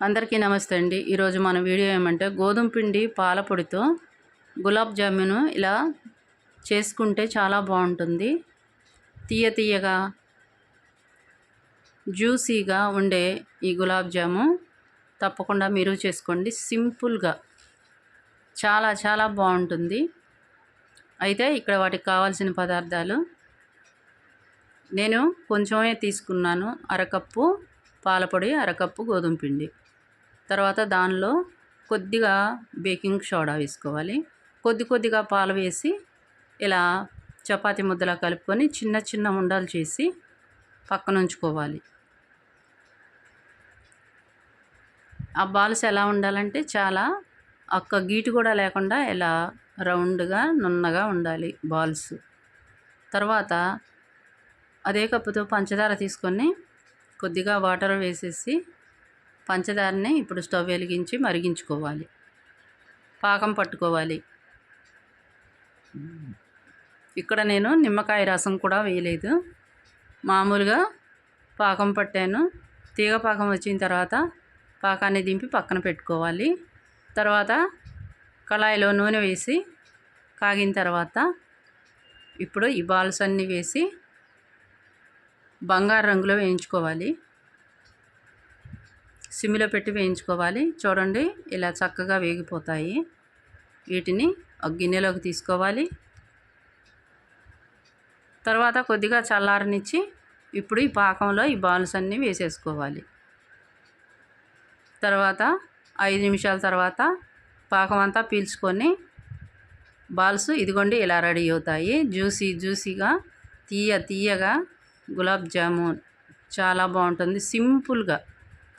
అందరికీ నమస్తే అండి. ఈరోజు మన వీడియో ఏమంటే గోధుమ పిండి పాలపొడితో గులాబ్ జామును ఇలా చేసుకుంటే చాలా బాగుంటుంది. తీయ తీయగా జ్యూసీగా ఉండే ఈ గులాబ్ జాము తప్పకుండా మీరు చేసుకోండి. సింపుల్గా చాలా చాలా బాగుంటుంది. అయితే ఇక్కడ వాటికి కావాల్సిన పదార్థాలు నేను కొంచెమే తీసుకున్నాను. అరకప్పు పాలపొడి అరకప్పు గోధుమ పిండి. తర్వాత దానిలో కొద్దిగా బేకింగ్ సోడా వేసుకోవాలి. కొద్ది కొద్దిగా పాలు వేసి ఇలా చపాతి ముద్దలా కలుపుకొని చిన్న చిన్న ఉండలు చేసి పక్కన ఉంచుకోవాలి ఆ బాల్స్ ఎలా ఉండాలంటే చాలా ఒక్క గీటు కూడా లేకుండా ఇలా రౌండ్గా నున్నగా ఉండాలి బాల్స్. తర్వాత అదే కప్పుతో పంచదార తీసుకొని కొద్దిగా వాటర్ వేసేసి పంచదారని ఇప్పుడు స్టవ్ వెలిగించి మరిగించుకోవాలి. పాకం పట్టుకోవాలి. ఇక్కడ నేను నిమ్మకాయ రసం కూడా వేయలేదు. మామూలుగా పాకం పట్టాను. తీగ పాకం వచ్చిన తర్వాత పాకాన్ని దింపి పక్కన పెట్టుకోవాలి. తర్వాత కళాయిలో నూనె వేసి కాగిన తర్వాత ఇప్పుడు ఈ బాల్స్ అన్నీ వేసి బంగారు రంగులో వేయించుకోవాలి. సిమ్లో పెట్టి వేయించుకోవాలి. చూడండి ఇలా చక్కగా వేగిపోతాయి. వీటిని ఒక గిన్నెలోకి తీసుకోవాలి. తర్వాత కొద్దిగా చల్లారనిచ్చి ఇప్పుడు ఈ పాకంలో ఈ బాల్స్ అన్నీ వేసేసుకోవాలి. తర్వాత ఐదు నిమిషాల తర్వాత పాకం అంతా పీల్చుకొని బాల్స్ ఇదిగోండి ఇలా రెడీ అవుతాయి. జ్యూసీ జ్యూసీగా తీయ తీయగా గులాబ్ జామున్ చాలా బాగుంటుంది. సింపుల్గా.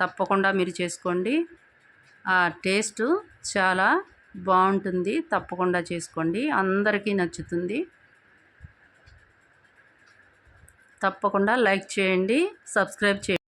తప్పకుండా మీరు చేసుకోండి. ఆ టేస్ట్ చాలా బాగుంటుంది. తప్పకుండా చేసుకోండి. అందరికీ నచ్చుతుంది. తప్పకుండా లైక్ చేయండి. సబ్స్క్రైబ్ చేయండి.